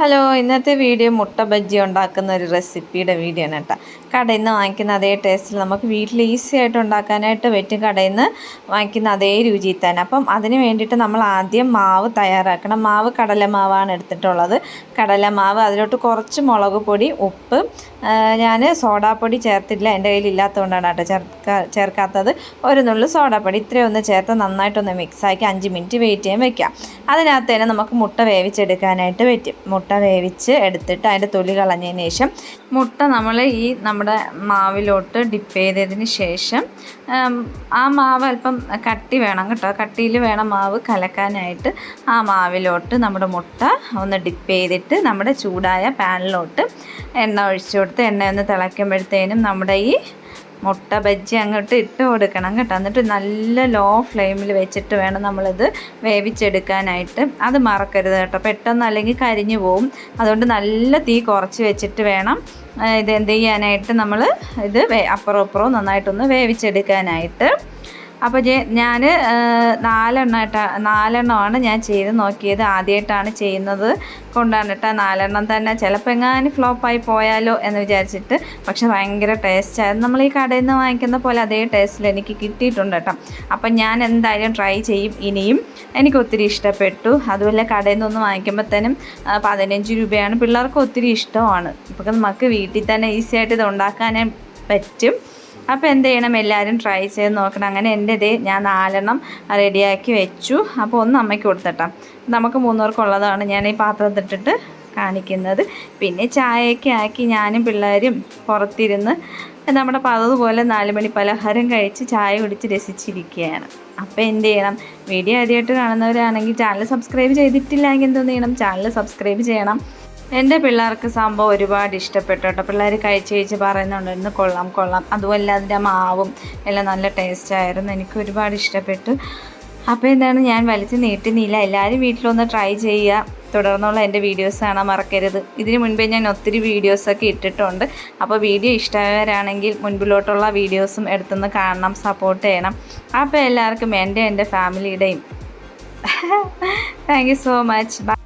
Hello ഇന്നത്തെ video മുട്ട ബജ്ജി ഉണ്ടാക്കുന്ന ഒരു റെസിപ്പിയുടെ വീഡിയോ ആണ് കേട്ടോ. കടയിൽ നിന്ന് വാങ്ങിക്കുന്ന അതേ ടേസ്റ്റിൽ നമുക്ക് വീട്ടിൽ ഈസി ആയിട്ട് ഉണ്ടാക്കാനായിട്ട് പറ്റും. കടയിൽ നിന്ന് വാങ്ങിക്കുന്ന അതേ രുചിയിൽ തന്നെ. അപ്പം അതിന് വേണ്ടിയിട്ട് നമ്മൾ ആദ്യം മാവ് തയ്യാറാക്കണം. മാവ് കടലമാവാണ് എടുത്തിട്ടുള്ളത്. കടലമാവ് അതിലോട്ട് കുറച്ച് മുളക് പൊടി ഉപ്പ് ഞാൻ സോഡാപ്പൊടി ചേർത്തില്ല എന്റെ കയ്യിൽ ഇല്ലാത്തതുകൊണ്ടാണ് കേട്ടോ ചേർക്കാ ചേർക്കാത്തത്. ഒരു നുള്ളു സോഡാപ്പൊടി ഇത്രയും ഒന്ന് ചേർത്ത് നന്നായിട്ടൊന്ന് മിക്സാക്കി അഞ്ച് മിനിറ്റ് വെയിറ്റ് ചെയ്യാൻ വെക്കാം. അതിനകത്ത് തന്നെ നമുക്ക് മുട്ട വേവിച്ചെടുക്കാനായിട്ട് പറ്റും. മുട്ട വേവിച്ച് എടുത്തിട്ട് അതിന്റെ തൊലി കളഞ്ഞതിന് ശേഷം മുട്ട നമ്മൾ ഈ നമ്മുടെ മാവിലോട്ട് ഡിപ്പ് ചെയ്തതിന് ശേഷം ആ മാവ് അല്പം കട്ടി വേണം കേട്ടോ. കട്ടിയിൽ വേണം മാവ് കലക്കാനായിട്ട്. ആ മാവിലോട്ട് നമ്മുടെ മുട്ട ഒന്ന് ഡിപ്പ് ചെയ്തിട്ട് നമ്മുടെ ചൂടായ പാനിലോട്ട് എണ്ണ ഒഴിച്ചു കൊടുത്ത് എണ്ണ ഒന്ന് തിളയ്ക്കുമ്പോഴത്തേനും നമ്മുടെ ഈ മുട്ട ബജ്ജി അങ്ങോട്ട് ഇട്ട് കൊടുക്കണം കേട്ടോ. എന്നിട്ട് നല്ല ലോ ഫ്ലെയിമിൽ വെച്ചിട്ട് വേണം നമ്മളിത് വേവിച്ചെടുക്കാനായിട്ട്. അത് മറക്കരുത് കേട്ടോ. പെട്ടെന്ന് അല്ലെങ്കിൽ കരിഞ്ഞു പോവും. അതുകൊണ്ട് നല്ല തീ കുറച്ച് വെച്ചിട്ട് വേണം. ഇത് എന്ത് ചെയ്യാനായിട്ട് നമ്മൾ ഇത് അപ്പുറം അപ്പുറവും നന്നായിട്ടൊന്ന് വേവിച്ചെടുക്കാനായിട്ട്. അപ്പോൾ ഞാൻ നാലെണ്ണമായിട്ട് നാലെണ്ണമാണ് ഞാൻ ചെയ്ത് നോക്കിയത്. ആദ്യമായിട്ടാണ് ചെയ്യുന്നത്. കൊണ്ടാണ് കേട്ടോ നാലെണ്ണം തന്നെ. ചിലപ്പോൾ എങ്ങാനും ഫ്ലോപ്പായി പോയാലോ എന്ന് വിചാരിച്ചിട്ട്. പക്ഷെ ഭയങ്കര ടേസ്റ്റായിരുന്നു നമ്മൾ ഈ കടയിൽ നിന്ന് വാങ്ങിക്കുന്ന പോലെ അതേ ടേസ്റ്റിൽ എനിക്ക് കിട്ടിയിട്ടുണ്ട് കേട്ടോ അപ്പം ഞാൻ എന്തായാലും ട്രൈ ചെയ്യും. ഇനിയും എനിക്ക് ഒത്തിരി ഇഷ്ടപ്പെട്ടു. അതുപോലെ കടയിൽ നിന്നൊന്ന് വാങ്ങിക്കുമ്പോഴത്തേനും പതിനഞ്ച് രൂപയാണ്. പിള്ളേർക്ക് ഒത്തിരി ഇഷ്ടമാണ്. ഇപ്പം നമുക്ക് വീട്ടിൽ തന്നെ ഈസിയായിട്ട് ഇത് ഉണ്ടാക്കാനേ പറ്റും. അപ്പോൾ എന്ത് ചെയ്യണം? എല്ലാവരും ട്രൈ ചെയ്ത് നോക്കണം. അങ്ങനെ എന്റെ ഇതേ ഞാൻ നാലെണ്ണം റെഡിയാക്കി വെച്ചു. അപ്പോൾ ഒന്ന് അമ്മയ്ക്ക് കൊടുത്തിട്ടാം. നമുക്ക് മൂന്നൂർക്കുള്ളതാണ് ഞാൻ ഈ പാത്രത്തിട്ടിട്ട് കാണിക്കുന്നത്. പിന്നെ ചായയൊക്കെ ആക്കി ഞാനും പിള്ളേരും പുറത്തിരുന്ന് നമ്മുടെ പതിവുപോലെ നാല് മണി പലഹാരം കഴിച്ച് ചായ കുടിച്ച് രസിച്ചിരിക്കുകയാണ്. അപ്പോൾ എന്ത് ചെയ്യണം? വീഡിയോ ആദ്യമായിട്ട് കാണുന്നവരാണെങ്കിൽ ചാനൽ സബ്സ്ക്രൈബ് ചെയ്തിട്ടില്ലെങ്കിൽ എന്തോ ചെയ്യണം? ചാനൽ സബ്സ്ക്രൈബ് ചെയ്യണം. എന്റെ പിള്ളേർക്ക് സംഭവം ഒരുപാട് ഇഷ്ടപ്പെട്ടു കേട്ടോ പിള്ളേർ കഴിച്ച് കഴിച്ച് ഇന്ന് കൊള്ളാം കൊള്ളാം. അതുമല്ല അതിന്റെ മാവും എല്ലാം നല്ല ടേസ്റ്റ് ആയിരുന്നു. എനിക്ക് ഒരുപാട് ഇഷ്ടപ്പെട്ടു. അപ്പോൾ എന്താണ് ഞാൻ വലിച്ച് നീട്ടുന്നില്ല. എല്ലാവരും വീട്ടിലൊന്ന് ട്രൈ ചെയ്യുക. തുടർന്നുള്ള എന്റെ വീഡിയോസ് കാണാൻ മറക്കരുത്. ഇതിന് മുൻപേ ഞാൻ ഒത്തിരി വീഡിയോസൊക്കെ ഇട്ടിട്ടുണ്ട്. അപ്പോൾ വീഡിയോ ഇഷ്ടമായവരാണെങ്കിൽ മുൻപിലോട്ടുള്ള വീഡിയോസും എടുത്തുനിന്ന് കാണണം സപ്പോർട്ട് ചെയ്യണം. അപ്പോൾ എല്ലാവർക്കും എന്റെ എന്റെ ഫാമിലിയുടെയും താങ്ക് യു സോ മച്ച്